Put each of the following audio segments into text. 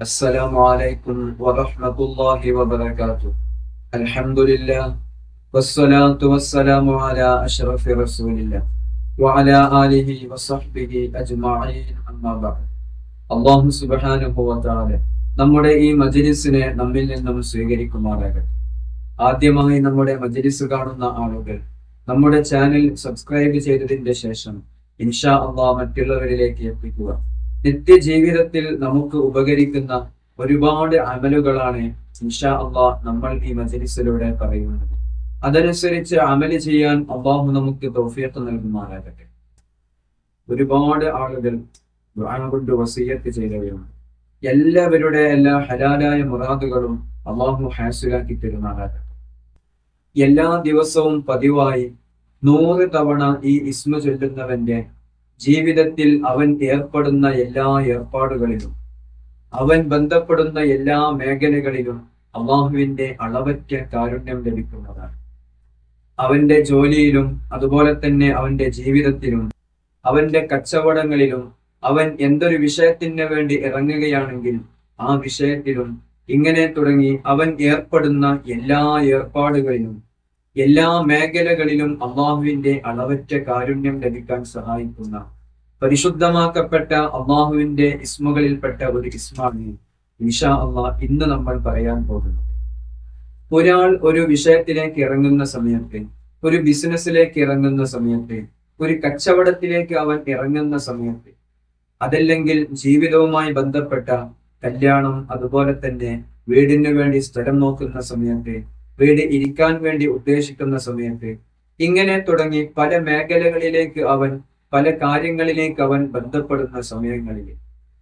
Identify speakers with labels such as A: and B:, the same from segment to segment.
A: السلام عليكم ورحمة الله وبركاته الحمد لله والصلاة والسلام على أشرف رسول الله وعلى آله وصحبه أجمعين أما بعد അള്ളാഹു സുബാനുഭവ വതാല നമ്മുടെ ഈ മജലിസിനെ നമ്മിൽ നിന്നും സ്വീകരിക്കുമാറാകട്ടെ ആദ്യമായി നമ്മുടെ മജലിസ് കാണുന്ന ആളുകൾ നമ്മുടെ ചാനൽ സബ്സ്ക്രൈബ് ചെയ്തതിന്റെ ശേഷം ഇൻഷാ അള്ളാഹ് മറ്റുള്ളവരിലേക്ക് എത്തിക്കുക നിത്യജീവിതത്തിൽ നമുക്ക് ഉപകരിക്കുന്ന ഒരുപാട് അമലുകളാണ് ഇൻഷാ അള്ളാഹ് നമ്മൾ ഈ മജലിസിലൂടെ പറയുന്നത്. അതനുസരിച്ച് അമൽ ചെയ്യാൻ അള്ളാഹു നമുക്ക് തോഫിയത്ത് നൽകുമാറാകട്ടെ. ഒരുപാട് ആളുകൾ കൊണ്ട് വസീയത്ത് ചെയ്തവയാണ് എല്ലാവരുടെ എല്ലാ ഹലാലായ മുറാദുകളും അള്ളാഹു ഹാസുലാക്കി തരുമാറാകട്ടെ. എല്ലാ ദിവസവും പതിവായി നൂറ് തവണ ഈ ഇസ്മ ചൊല്ലുന്നവന്റെ ജീവിതത്തിൽ അവൻ ഏർപ്പെടുന്ന എല്ലാ ഏർപ്പാടുകളിലും അവൻ ബന്ധപ്പെടുന്ന എല്ലാ മേഖലകളിലും അള്ളാഹുവിന്റെ അളവറ്റ കാരുണ്യം ലഭിക്കുന്നതാണ്. അവന്റെ ജോലിയിലും അതുപോലെ തന്നെ അവന്റെ ജീവിതത്തിലും അവന്റെ കച്ചവടങ്ങളിലും അവൻ എന്തൊരു വിഷയത്തിന് വേണ്ടി ഇറങ്ങുകയാണെങ്കിൽ ആ വിഷയത്തിലും ഇങ്ങനെ തുടങ്ങി അവൻ ഏർപ്പെടുന്ന എല്ലാ ഏർപ്പാടുകളിലും എല്ലാ മേഖലകളിലും അള്ളാഹുവിന്റെ അളവറ്റ കാരുണ്യം ലഭിക്കാൻ സഹായിക്കുന്ന പരിശുദ്ധമാക്കപ്പെട്ട അള്ളാഹുവിന്റെ ഇസ്മുകളിൽപ്പെട്ട ഒരു ഇസ്മാണ് ഇൻഷാ അള്ളാഹ് ഇന്ന് നമ്മൾ പറയാൻ പോകുന്നത്. ഒരാൾ ഒരു വിഷയത്തിലേക്ക് ഇറങ്ങുന്ന സമയത്ത് ഒരു ബിസിനസ്സിലേക്ക് ഇറങ്ങുന്ന സമയത്ത് ഒരു കച്ചവടത്തിലേക്ക് അവൻ ഇറങ്ങുന്ന സമയത്ത് അതല്ലെങ്കിൽ ജീവിതവുമായി ബന്ധപ്പെട്ട കല്യാണം അതുപോലെ തന്നെ വീടിനു വേണ്ടി സ്ഥലം നോക്കുന്ന സമയത്ത് വീട് ഇരിക്കാൻ വേണ്ടി ഉദ്ദേശിക്കുന്ന സമയത്ത് ഇങ്ങനെ തുടങ്ങി പല മേഖലകളിലേക്ക് അവൻ പല കാര്യങ്ങളിലേക്ക് അവൻ ബന്ധപ്പെടുന്ന സമയങ്ങളിൽ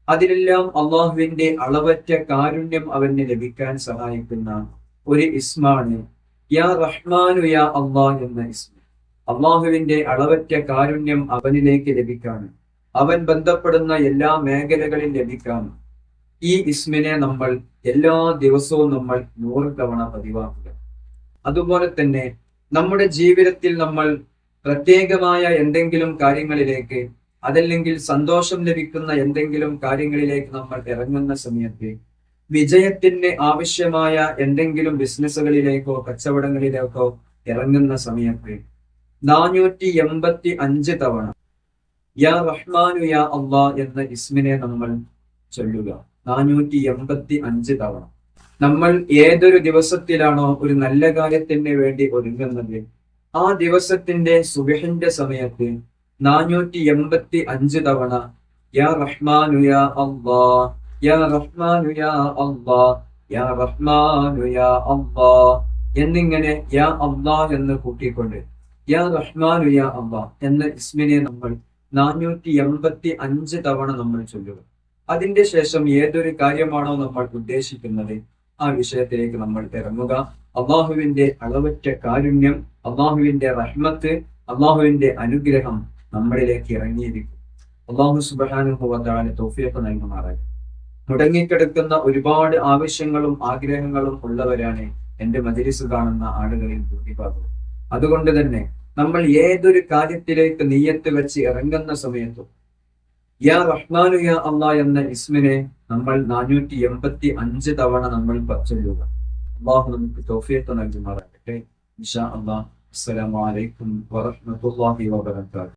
A: അതിലെല്ലാം അള്ളാഹുവിന്റെ അളവറ്റ കാരുണ്യം അവന് ലഭിക്കാൻ സഹായിക്കുന്ന ഒരു ഇസ്മാണ് യാ റഹ്മാനു യാ അള്ളാഹ് എന്ന ഇസ്മ. അള്ളാഹുവിന്റെ അളവറ്റ കാരുണ്യം അവനിലേക്ക് ലഭിക്കാനും അവൻ ബന്ധപ്പെടുന്ന എല്ലാ മേഖലകളിൽ ലഭിക്കാനും ഈ ഇസ്മിനെ നമ്മൾ എല്ലാ ദിവസവും നമ്മൾ നൂറ് തവണ പതിവാക്കുക അതുപോലെ തന്നെ നമ്മുടെ ജീവിതത്തിൽ നമ്മൾ പ്രത്യേകമായ എന്തെങ്കിലും കാര്യങ്ങളിലേക്ക് അതല്ലെങ്കിൽ സന്തോഷം ലഭിക്കുന്ന എന്തെങ്കിലും കാര്യങ്ങളിലേക്ക് നമ്മൾ ഇറങ്ങുന്ന സമയത്ത് വിജയത്തിന് ആവശ്യമായ എന്തെങ്കിലും ബിസിനസ്സുകളിലേക്കോ കച്ചവടങ്ങളിലേക്കോ ഇറങ്ങുന്ന സമയത്ത് നാനൂറ്റി എൺപത്തി അഞ്ച് തവണ യാ റഹ്മാനു യാ അള്ളാ എന്ന ഇസ്മിനെ നമ്മൾ ചൊല്ലുക. നാനൂറ്റി എൺപത്തി അഞ്ച് തവണ. നമ്മൾ ഏതൊരു ദിവസത്തിലാണോ ഒരു നല്ല കാര്യത്തിന് വേണ്ടി ഒരുങ്ങുന്നത്? ആ ദിവസത്തിന്റെ സുബഹിന്റെ സമയത്ത് നാനൂറ്റി എൺപത്തി അഞ്ച് തവണ യാ റഹ്മാനു യാ യാ റഹ്മാനു യാ യാ റഹ്മാനു യാ എന്നിങ്ങനെ യാ അള്ളാ എന്ന് കൂട്ടിക്കൊണ്ട് യാ റഹ്മാനു യാ എന്ന ഇസ്മിനെ നമ്മൾ നാനൂറ്റി എൺപത്തി അഞ്ച് തവണ നമ്മൾ ചൊല്ലുക അതിന്റെ ശേഷം ഏതൊരു കാര്യമാണോ നമ്മൾ ഉദ്ദേശിക്കുന്നത്? ആ വിഷയത്തിലേക്ക് നമ്മൾ ഇറങ്ങുക. അള്ളാഹുവിന്റെ അളവറ്റ കാരുണ്യം അള്ളാഹുവിന്റെ റഹ്മത്ത് അള്ളാഹുവിന്റെ അനുഗ്രഹം നമ്മളിലേക്ക് ഇറങ്ങിയിരിക്കും. അള്ളാഹു സുബാനുഭവത്താണ് തോഫിയൊക്കെ നൽകുമാറായി മുടങ്ങിക്കിടക്കുന്ന ഒരുപാട് ആവശ്യങ്ങളും ആഗ്രഹങ്ങളും ഉള്ളവരാണ് എന്റെ മജലിസ് കാണുന്ന ആളുകളിൽ ഭൂരിഭാഗം അതുകൊണ്ട് തന്നെ നമ്മൾ ഏതൊരു കാര്യത്തിലേക്ക് നീയത്ത് വെച്ച് ഇറങ്ങുന്ന സമയത്തും യാ റഹ്മാനു യാ അള്ളാ എന്ന ഇസ്മിനെ നമ്മൾ നാനൂറ്റി എൺപത്തി അഞ്ച് തവണ നമ്മൾ ചൊല്ലുക അള്ളാഹു നമുക്ക് തോഫിയത്ത് നൽകുമാറാകട്ടെ. അള്ളാഹ്. അസ്സലാമു അലൈക്കും വറഹ്മത്തുള്ളാഹി വബറകാതുഹു.